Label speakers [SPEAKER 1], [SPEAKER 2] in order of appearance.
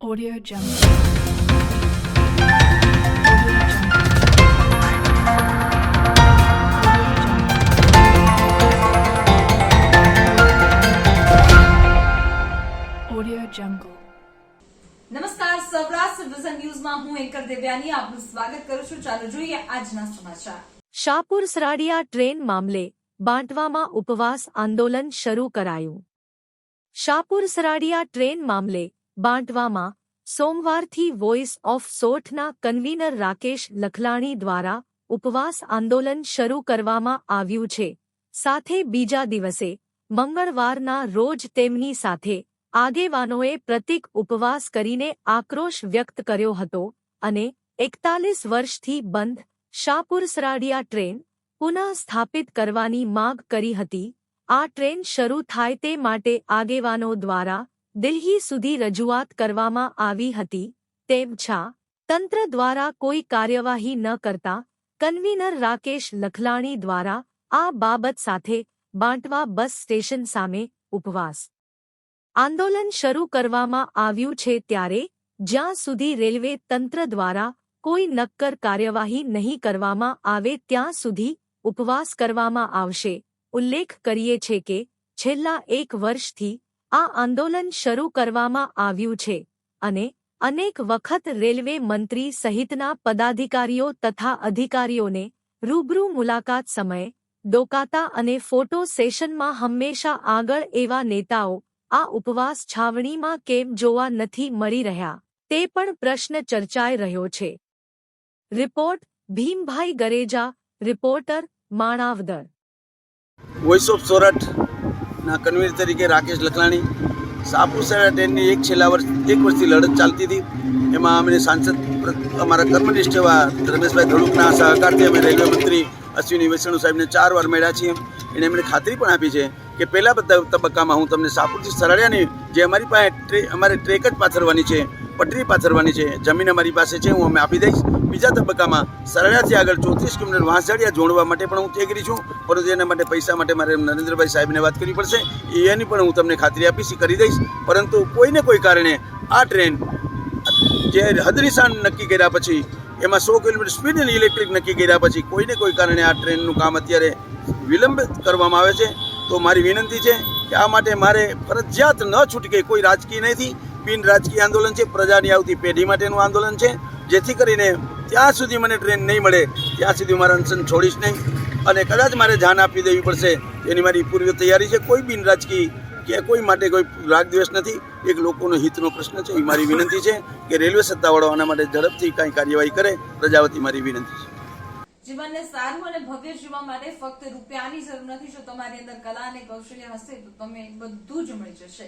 [SPEAKER 1] Audio Jungle. Audio Jungle. Audio Jungle.
[SPEAKER 2] નમસ્કાર Saurashtra vision ન્યૂઝમાં હું એન્કર દેવ્યાની આપનું સ્વાગત કરું છું ચાલો જોઈએ આજના સમાચાર
[SPEAKER 3] શાહપુર સરાડિયા ટ્રેન મામલે બાંટવામાં ઉપવાસ આંદોલન શરૂ કરાયું શાહપુર સરાડિયા ટ્રેન મામલે બાંટવામાં સોમવારથી વોઇસ ઓફ સોઠના કન્વીનર રાકેશ લખલાણી દ્વારા ઉપવાસ આંદોલન શરૂ કરવામાં આવ્યું છે. સાથે બીજા દિવસે, મંગળવારના રોજ તેમની સાથે આગેવાનોએ પ્રતિક ઉપવાસ કરીને આક્રોશ વ્યક્ત કર્યો હતો અને એકતાલીસ વર્ષથી બંધ શાહપુર સરાડિયા ટ્રેન પુનઃ સ્થાપિત કરવાની માગ કરી હતી. આ ટ્રેન શરૂ થાય તે માટે આગેવાનો દ્વારા દિલ્હી સુધી રજૂઆત કરવામાં આવી હતી, તેમ છતાં તંત્ર દ્વારા કોઈ કાર્યવાહી ન કરતા, કન્વીનર રાકેશ લખલાણી દ્વારા આ બાબત સાથે બાંટવા બસ સ્ટેશન સામે ઉપવાસ. આંદોલન શરૂ કરવામાં આવ્યું છે ત્યારે, જ્યાં સુધી રેલવે તંત્ર દ્વારા કોઈ નક્કર કાર્યવાહી નહીં કરવામાં આવે ત્યાં સુધી ઉપવાસ કરવામાં આવશે, ઉલ્લેખ કરીએ છે કે છેલ્લા એક વર્ષથી આ આંદોલન શરૂ કરવામાં આવ્યું છે અને અનેક વખત રેલવે મંત્રી સહિતના પદાધિકારીઓ તથા અધિકારીઓને રૂબરૂ મુલાકાત સમયે ડોકાતા અને ફોટો સેશનમાં હંમેશા આગળ એવા નેતાઓ આ ઉપવાસ છાવણીમાં કેમ જોવા નથી મળી રહ્યા તે પણ પ્રશ્ન ચર્ચાઈ રહ્યો છે. Report Bhimbhai Gareja, reporter Manavadar.
[SPEAKER 4] Voice of સોરઠના convener તરીકે રાકેશ લખલાણી. સાપુસરા ટ્રેનની એક છેલ્લા વર્ષ, એક વર્ષથી લડત ચાલતી હતી. એમાં અમે સાંસદ અમારા કર્મનિષ્ઠ એવા ધર્મેશભાઈ ધડુકના સહકારથી અમે રેલવે મંત્રી અશ્વિની વૈષ્ણુ સાહેબને ચાર વાર મળ્યા છીએ. એણે એમણે ખાતરી પણ આપી છે કે પહેલા બધા તબક્કામાં હું તમને સાપુરથી સરળિયાની જે અમારી પાસે અમારે ટ્રેક જ પાથરવાની છે પટરી પાથરવાની છે. જમીન અમારી પાસે છે, હું અમે આપી દઈશ. બીજા તબક્કામાં સરળાથી આગળ ચોત્રીસ કિલોમીટર વાંસળિયા જોડવા માટે પણ હું તેગરી છું. પરંતુ એના માટે પૈસા માટે મારે નરેન્દ્રભાઈ સાહેબને વાત કરવી પડશે. એની પણ હું તમને ખાતરી આપીશ કરી દઈશ. પરંતુ કોઈને કોઈ કારણે આ ટ્રેન જે હદનિશાન નક્કી કર્યા પછી, એમાં સો કિલોમીટર સ્પીડ અને ઇલેક્ટ્રિક નક્કી કર્યા પછી કોઈને કોઈ કારણે આ ટ્રેનનું કામ અત્યારે વિલંબિત કરવામાં આવે છે. તો મારી વિનંતી છે કે આ માટે મારે ફરજિયાત ન છૂટકે કોઈ રાજકીય નથી. બિન રાજકીય આંદોલન છે, પ્રજાની આવતી પેઢી માટેનું આંદોલન છે. જેથી કરીને ત્યાં સુધી મને ટ્રેન નહીં મળે, ત્યાં સુધી મારા અનશન છોડીશ નહીં. અને કદાચ મારે જાન આપી દેવી પડશે એની મારી પૂર્વ તૈયારી છે. કોઈ બિન રાજકીય કે કોઈ માટે કોઈ રાગ નથી. એક લોકોનો હિતનો પ્રશ્ન છે, એ મારી વિનંતી છે કે રેલવે સત્તાવાળો આના માટે ઝડપથી કાંઈ કાર્યવાહી કરે. પ્રજાવતી મારી વિનંતી છે.
[SPEAKER 2] જીવનને સારું અને ભવ્ય જીવવા માટે ફક્ત રૂપિયાની જરૂર નથી. જો તમારી અંદર કલા અને કૌશલ્ય હશે, તો તમે બધું જ મળી જશે.